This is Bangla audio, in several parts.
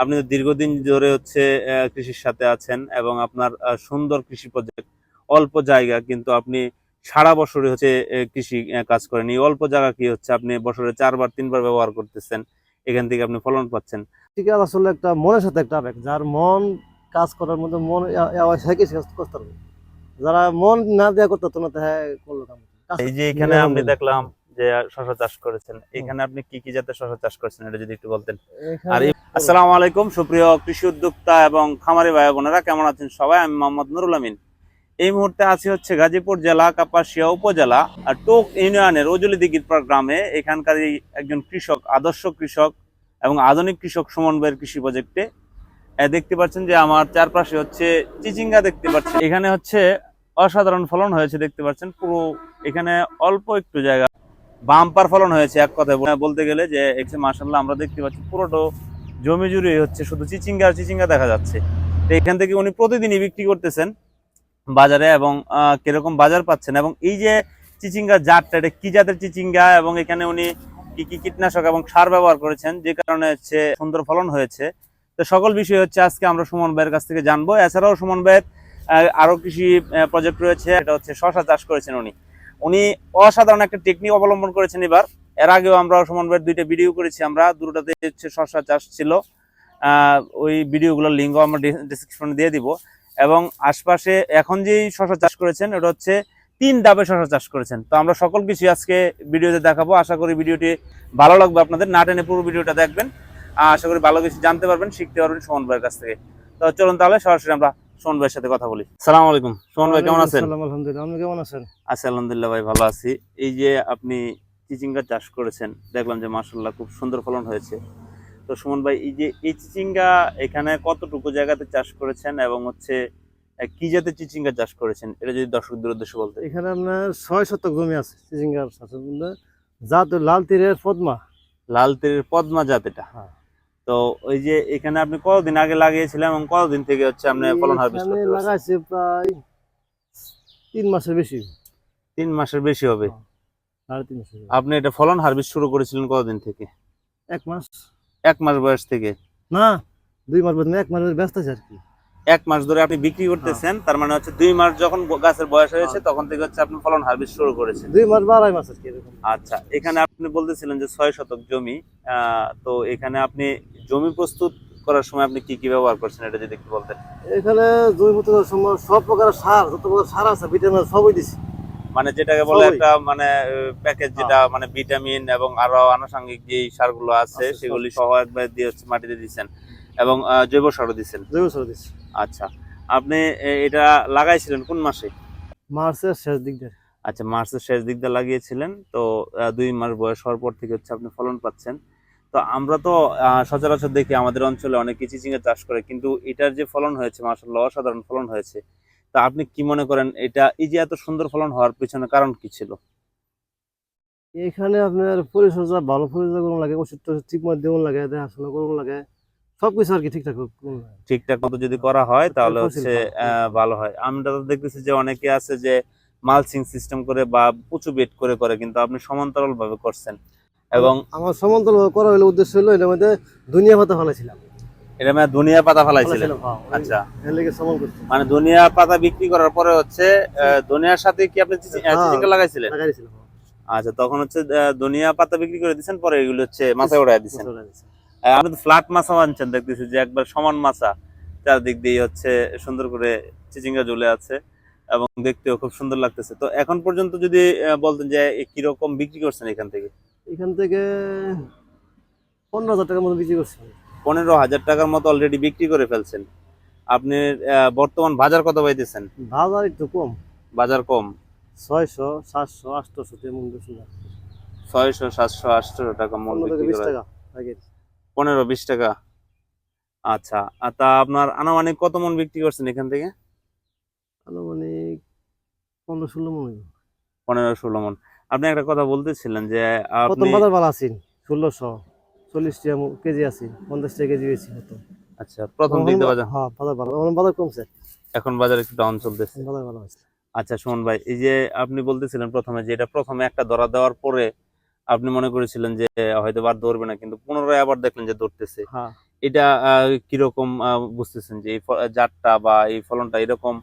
আপনি তো দীর্ঘদিন ধরে হচ্ছে কৃষির সাথে আছেন এবং আপনার সুন্দর কৃষি প্রজেক্ট অল্প জায়গা কিন্তু আপনি সারা বছরে হচ্ছে কৃষি কাজ করেন। এই অল্প জায়গা কি হচ্ছে আপনি বছরে চারবার তিনবার ব্যবহার করতেছেন এখান থেকে আপনি ফলন পাচ্ছেন? টিকা আসলে একটা মনের সাথে একটা আবেগ যার মন কাজ করার মধ্যে মন কাজ করতে পারবে যারা মন না দেওয়া করতে পারতো না তাহলে করল এই যে এখানে আপনি দেখলাম যে শশা চাষ করেছেন এখানে আপনি কি কি জাতের শশা চাষ করেছেন এটা যদি একটু বলতেন? আর আসসালামু আলাইকুম সুপ্রিয় কৃষি উদ্যোক্তা এবং খামারি ভাই বোনেরা কেমন আছেন সবাই? আমি মোহাম্মদ নুরুল আমিন। এই মুহূর্তে আছি হচ্ছে গাজীপুর জেলা কাপাসিয়া উপজেলা আর টোক ইউনিয়নের ওজলি দিগিরপাড় গ্রামে। এখানকার একজন কৃষক আদর্শ কৃষক এবং আধুনিক কৃষক সুমন ভাইয়ের কৃষি প্রজেক্টে। দেখতে পাচ্ছেন যে আমার চারপাশে হচ্ছে চিচিঙ্গা দেখতে পাচ্ছেন এখানে হচ্ছে অসাধারণ ফলন হয়েছে দেখতে পাচ্ছেন পুরো এখানে অল্প একটু জায়গা। বাম্পার ফলন হয়েছে এক কথায় বল- বলতে গেলে যে এখানে মাসাল্লাহ আমরা দেখতে পাচ্ছি পুরোটো জমি জুড়ে হচ্ছে শুধু চিচিঙ্গা আর চিচিঙ্গা দেখা যাচ্ছে। তো এখান থেকে উনি প্রতিদিনই বিক্রি করতেছেন বাজারে এবং কীরকম বাজার পাচ্ছেন এবং এই যে চিচিঙ্গা জাতটা এটা কি জাতের চিচিঙ্গা এবং এখানে উনি কি কি কীটনাশক এবং সার ব্যবহার করেছেন যে কারণে হচ্ছে সুন্দর ফলন হয়েছে। তো সকল বিষয় হচ্ছে আজকে আমরা সুমন ভাইয়ের কাছ থেকে জানব। এছাড়াও সুমন ভাইয়ের আহ, আরও কৃষি প্রজেক্ট রয়েছে এটা হচ্ছে শশা চাষ করেছেন উনি। উনি অসাধারণ একটা টেকনিক অবলম্বন করেছেন এবার। এর আগেও আমরা সুমন ভাইয়ের দুইটা ভিডিও করেছি আমরা দুটোতে হচ্ছে শশা চাষ ছিল। ওই ভিডিওগুলোর লিঙ্ক আমরা ডিসক্রিপশনে দিয়ে দিব। এবং আশপাশে এখন যেই শশা চাষ করেছেন, ওটা হচ্ছে তিন ডাবে শশা চাষ করেছেন। তো আমরা সকল কিছু আজকে ভিডিওতে দেখাবো। আশা করি ভিডিওটি ভালো লাগবে আপনাদের। না টেনে পুরো ভিডিওটা দেখবেন। আশা করি ভালো কিছু জানতে পারবেন, শিখতে পারবেন সুমন ভাইয়ের কাছ থেকে। তো চলুন তাহলে সরাসরি আমরা সুমন ভাইয়ের সাথে কথা বলি। সালাম আলাইকুম। সুমন ভাই কেমন আছেন? আলহামদুলিল্লাহ। আপনি কেমন আছেন? আছি আলহামদুলিল্লাহ ভাই ভালো আছি। এই যে আপনি চিচিঙ্গা চাষ করেছেন দেখলাম যে মাসাল্লাহ খুব সুন্দর ফলন হয়েছে। তো সুমন ভাই এই যে এই চিচিঙ্গা এখানে কতটুকু জায়গাতে চাষ করেছেন এবং হচ্ছে কি জাতের চিচিঙ্গা চাষ করেছেন? এটা যদি দর্শকদের উদ্দেশ্যে বলতে। এখানে আপনার ছয় শতক জমি আছে চাষের জাত লাল তীরের পদ্মা। লাল তীরের পদ্মা জাত এটা। হ্যাঁ। তো ওই যে এখানে আপনি কতদিন আগে লাগিয়েছিলেন এবং কতদিন থেকে হচ্ছে আপনি ফলন হারভেস্ট করতে? লাগাইছে প্রায় তিন মাসের বেশি। তিন মাসের বেশি হবে? মাসের আপনি এটা ফলন হারভেস্ট শুরু করেছিলেন কতদিন থেকে? এক মাস। এক মাস বয়স থেকে? না দুই মাস বয়স এক মাস ব্যস্ত আছে আর কি। এক মাস ধরে আপনি বিক্রি করতেছেন তার মানে হচ্ছে দুই মাস যখন গাছের বয়স হয়েছে তখন থেকে হচ্ছে আপনি ফলন হারভেস্ট শুরু করেছেন। দুই মাস বা আড়াই মাস আর কি আচ্ছা এখানে আপনি বলতেছিলেন যে ছয় শতক জমি তো এখানে আপনি জমি প্রস্তুত করার সময় আপনি কি কি ব্যবহার করছেন এটা যদি একটু বলতেন। এখানে জমি মতো সময় সব প্রকার সার যত প্রকার সার আছে ভিটামিন সবই দিছি। মানে যেটাকে বলে একটা মানে প্যাকেজ যেটা মানে ভিটামিন এবং আরও আনুষঙ্গিক যে সারগুলো আছে আছে, সব। সেগুলি সহ একবার দিয়ে হচ্ছে মাটিতে দিচ্ছেন এবং জৈব সারও দিচ্ছেন জৈব সার দিছি। আচ্ছা। আপনি এটা লাগাইছিলেন কোন মাসে? মার্চের শেষ দিক দিয়ে। আচ্ছা মার্চের শেষ দিক দিয়ে লাগিয়েছিলেন। তো দুই মাস বয়স হওয়ার পর থেকে হচ্ছে আপনি ফলন পাচ্ছেন। তো আমরা তো সচরাচর দেখি আমাদের অঞ্চলে অনেকে চিচিঙ্গা চাষ করে কিন্তু এটার যে ফলন হয়েছে মাসাল্লাহ অসাধারণ ফলন হয়েছে। তা আপনি কি মনে করেন এটা এই যে এত সুন্দর ফলন হওয়ার পিছনে কারণ কি ছিল? এখানে আপনার পরিচর্যা ভালো পরিচর্যা করুন লাগে ওষুধ ঠিক মতো দেওয়ান লাগে দেখাশোনা করুন লাগে। সবকিছু আর কি ঠিকঠাক ঠিকঠাক মতো যদি করা হয় তাহলে হচ্ছে ভালো। হয়। আমরা তো দেখতেছি যে অনেকে আছে যে মালচিং সিস্টেম করে বা উঁচু বেড করে করে কিন্তু আপনি সমান্তরাল ভাবে করছেন। এবং আমার সমান্তরাল ভাবে করা হলো উদ্দেশ্য হলো এটার মধ্যে দুনিয়া পাতা ফেলাইছিলাম। এটা মানে দুনিয়া পাতা ফেলাইছিলেন? হ্যাঁ, আচ্ছা। এর মানে ধনিয়া পাতা বিক্রি করার পরে হচ্ছে আহ, ধনিয়ার সাথে কি আপনি হ্যাঁ। চিচিঙ্গা লাগাইছিলেন? হ্যাঁ, আচ্ছা তখন হচ্ছে দুনিয়া পাতা বিক্রি করে দিচ্ছেন পরে এগুলো হচ্ছে মাথায় উড়াই। আহ, আপনি তো ফ্ল্যাট মাছা আনছেন দেখতেছি যে একবার সমান মাছা চারদিক দিয়ে হচ্ছে সুন্দর করে চিচিঙ্গা ঝুলে আছে এবং দেখতেও খুব সুন্দর লাগতেছে। তো এখন পর্যন্ত যদি বলতেন যে কীরকম বিক্রি করছেন এখান থেকে? এখান থেকে পনেরো হাজার টাকার মতো বিক্রি করছি। পনেরো হাজার টাকার মতো অলরেডি বিক্রি করে ফেলছেন। আপনি বর্তমান বাজার কত পাইতেছেন? বাজার একটু কম। বাজার কম? ছয়শো সাতশো আটশো তেমন ছয়শো সাতশো আটশো টাকা মূল্য বিক্রি করা পনেরো বিশ টাকা। আচ্ছা তা আপনার আনুমানিক কত মন বিক্রি করছেন এখান থেকে? আনুমানিক পনেরো ষোলো মনে। পনেরো ষোলো মন। আপনি একটা কথা বলতেছিলেন যে প্রথম বাজার ভালো আছেন ষোলোশো চল্লিশ টাকা কেজি আছে পঞ্চাশ টাকা কেজি প্রথম আচ্ছা প্রথম দিক বাজার। হ্যাঁ বাজার ভালো এখন বাজার কমছে। এখন বাজার একটু ডাউন চলতেছে। বাজার ভালো আছে আচ্ছা সুমন ভাই এই যে আপনি বলতেছিলেন প্রথমে যে এটা প্রথমে একটা ধরা দেওয়ার পরে আপনি মনে করেছিলেন যে হয়তো আর ধরবে না কিন্তু পুনরায় আবার দেখলেন যে ধরতেছে। হ্যাঁ। এটা কীরকম বুঝতেছেন যে এই জাতটা বা এই ফলনটা এরকম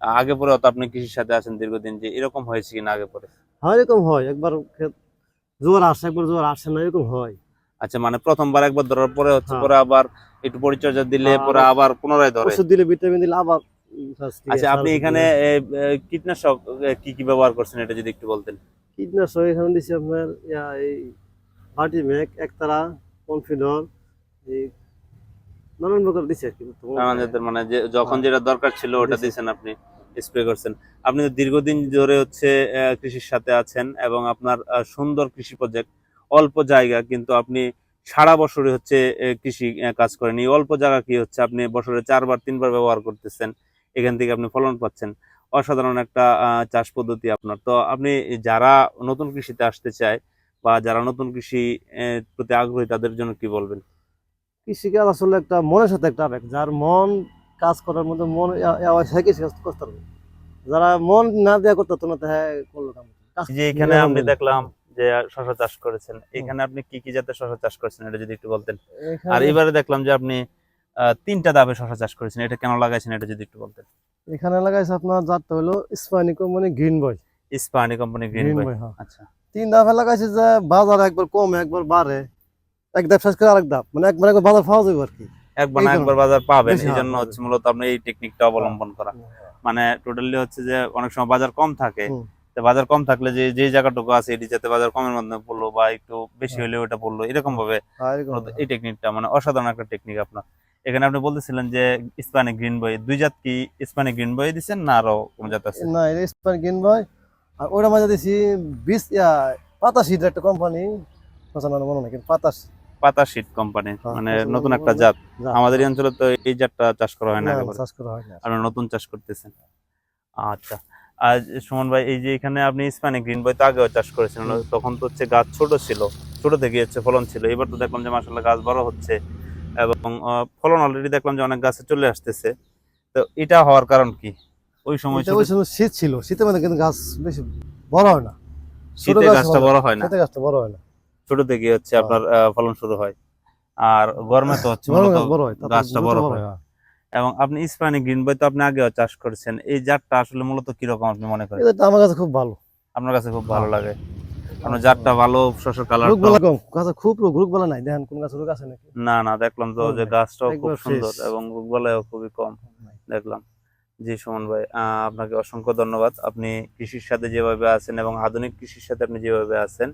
আগে পরে তো আপনি কৃষির সাথে আছেন দীর্ঘদিন যে এরকম হয়েছে কিনা আগে পরে? হয় এরকম হয়। একবার জোয়ার আসে একবার জোয়ার আসে না এরকম হয়। আচ্ছা মানে প্রথমবার একবার ধরার পরে হচ্ছে হ্যাঁ। পরে আবার একটু পরিচর্যা দিলে হ্যাঁ, পরে আবার- পুনরায় ধরে। ওষুধ দিলে ভিটামিন দিলে আবার আচ্ছা আপনি এখানে কীটনাশক কি কি ব্যবহার করছেন এটা যদি একটু বলতেন? কীটনাশক এখানে দিচ্ছি আপনার এই মেঘ একতারা কনফিডর এই নানান প্রকার দিচ্ছে আর কি মানে যে যখন হ্যাঁ। যেটা দরকার ছিল ওটা দিয়েছেন। আপনি স্প্রে করছেন। আপনি তো দীর্ঘদিন ধরে হচ্ছে কৃষির সাথে আছেন এবং আপনার সুন্দর কৃষি প্রজেক্ট অল্প জায়গা কিন্তু আপনি সারা বছরে হচ্ছে কৃষি কাজ করেন। এই অল্প জায়গা কি হচ্ছে? আপনি বছরে চারবার তিনবার ব্যবহার করতেছেন। এখান থেকে আপনি ফলন পাচ্ছেন। অসাধারণ একটা চাষ পদ্ধতি আপনার। তো আপনি যারা নতুন কৃষিতে আসতে চায় বা যারা নতুন কৃষি প্রতি আগ্রহী তাদের জন্য কি বলবেন? কৃষিকাজ আসলে একটা মনের সাথে একটা আবেগ। যার মন কাজ করার মধ্যে মন কৃষি কাজ করতে পারবে। যারা মন না দেওয়া করতে তো না তো হ্যাঁ করল যে এখানে আমি দেখলাম যে শশা চাষ করেছেন। এখানে আপনি কি কি জাতের শশা চাষ করেছেন এটা যদি একটু বলতেন। আর এবারে দেখলাম যে আপনি তিনটা দাবে শশা চাষ করেছেন। এটা কেন লাগাইছেন? এটা যদি একটু বলতেন। এখানে লাগাইছে আপনার জাতটা হলো Ispahani company green boy Ispahani company green boy হ্যাঁ। আচ্ছা। তিন ধাপে লাগাইছে যে বাজার একবার কমে একবার বাড়ে। এক ধাপ শেষ করে আরেক ধাপ মানে একবার একবার বাজার পাওয়া যাবে আর কি। একবার না একবার বাজার পাবেন। এই হ্যাঁ, জন্য হচ্ছে মূলত আপনি এই টেকনিকটা অবলম্বন করা। মানে টোটালি হচ্ছে যে অনেক সময় বাজার কম থাকে। বাজার কম থাকলে যে যে জায়গাটুকু আছে এটি যাতে বাজার কমের মধ্যে পড়ল বা একটু বেশি হ্যাঁ। হলে ওটা পড়ল এরকম ভাবে মূলত এই টেকনিকটা মানে অসাধারণ একটা টেকনিক আপনার। এখানে আপনি বলতেছিলেন যে ইস্পানি গ্রিন বই দুই জাত কি ইস্পানি গ্রিন বই দিচ্ছেন না আরও কোন জাত আছে? না এটা ইস্পানি গ্রিন বয় আর ওটা মাঝে দিছি বিশ পাতা সিড একটা কোম্পানি মনে নাই কিন্তু পাতা পাতা শীত কোম্পানি মানে নতুন একটা জাত। আমাদের এই অঞ্চলে তো এই জাতটা চাষ করা হয় না চাষ করা হয় না। আপনি নতুন চাষ করতেছেন। আচ্ছা আর সুমন ভাই এই যে এখানে আপনি ইস্পানি গ্রিন বই তো আগেও চাষ করেছেন হুম। তখন তো হচ্ছে গাছ ছোট ছিল ছোট থেকে হচ্ছে ফলন ছিল। এবার তো দেখলাম যে মাসাল্লাহ গাছ বড় হচ্ছে। এবং ফলন অলরেডি দেখলাম যে অনেক গাছে চলে আসতেছে। তো এটা হওয়ার কারণ কি? ওই সময় ওই সময় শীত ছিল। শীতের মধ্যে কিন্তু গাছ বেশি বড় হয় না। ছোট শীতে গাছটা বড় হয় না। শীতে গাছটা বড় হয় না। ছোট থেকে হচ্ছে হ্যাঁ। আপনার ফলন শুরু হয়। আর গরমে তো হচ্ছে হয় গাছটা বড় হয়। হ্যাঁ। এবং আপনি ইস্পানি গ্রিন বই তো আপনি আগেও চাষ করেছেন। এই জাতটা আসলে মূলত কীরকম আপনি মনে করেন? এটা আমার কাছে খুব ভালো। আপনার কাছে খুব ভালো হ্যাঁ। লাগে। আপনার জাতটা ভালো শস্যের কালার রোগ বালা কম। গাছে খুব রোগ রোগ বালা নাই। দেখেন কোন গাছে রোগ আছে নাকি? না না দেখলাম তো যে গাছটাও খুব সুন্দর। এবং রোগবালাইও খুবই কম। দেখলাম। জি সুমন ভাই আপনাকে অসংখ্য ধন্যবাদ। আপনি কৃষির সাথে যেভাবে আছেন এবং আধুনিক কৃষির সাথে আপনি যেভাবে আছেন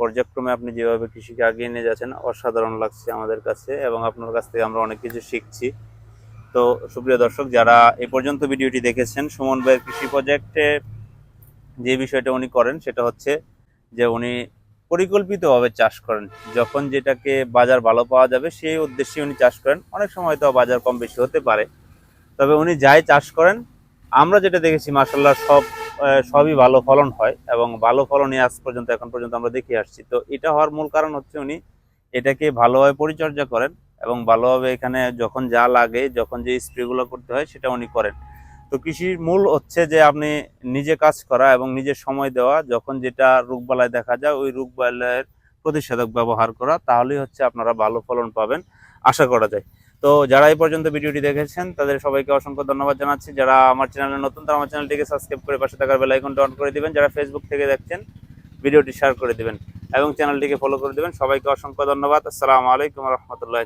পর্যায়ক্রমে আপনি যেভাবে কৃষিকে আগিয়ে নিয়ে যাচ্ছেন অসাধারণ লাগছে আমাদের কাছে এবং আপনার কাছ থেকে আমরা অনেক কিছু শিখছি। তো সুপ্রিয় দর্শক যারা এই পর্যন্ত ভিডিওটি দেখেছেন সুমন ভাইয়ের কৃষি প্রজেক্টে যে বিষয়টা উনি করেন সেটা হচ্ছে যে উনি পরিকল্পিতভাবে চাষ করেন। যখন যেটাকে বাজার ভালো পাওয়া যাবে, সেই উদ্দেশ্যে উনি চাষ করেন। অনেক সময় তো বাজার কম বেশি হতে পারে। তবে উনি যাই চাষ করেন, আমরা যেটা দেখেছি মাসাল্লাহ সব সবই ভালো ফলন হয় এবং ভালো ফলনই আজ পর্যন্ত, এখন পর্যন্ত আমরা দেখে আসছি। তো এটা হওয়ার মূল কারণ হচ্ছে উনি এটাকে ভালোভাবে পরিচর্যা করেন এবং ভালোভাবে এখানে যখন যা লাগে, যখন যে স্প্রেগুলো করতে হয়, সেটা উনি করেন। তো কৃষির মূল হচ্ছে যে আপনি নিজে কাজ করা এবং নিজের সময় দেওয়া। যখন যেটা রোগবালায় দেখা যায়, ওই রোগবালাইয়ের প্রতিষেধক ব্যবহার করা, তাহলেই হচ্ছে আপনারা ভালো ফলন পাবেন, আশা করা যায়। তো যারা এই পর্যন্ত ভিডিওটি দেখেছেন, তাদের সবাইকে অসংখ্য ধন্যবাদ জানাচ্ছি। যারা আমার চ্যানেলে নতুন, তারা আমার চ্যানেলটিকে সাবস্ক্রাইব করে পাশে থাকার বেল আইকনটা অন করে দিবেন, যারা ফেসবুক থেকে দেখছেন, ভিডিওটি শেয়ার করে দিবেন এবং চ্যানেলটিকে ফলো করে দিবেন। সবাইকে অসংখ্য ধন্যবাদ। আসসালামু আলাইকুম রহমতুল্লাহ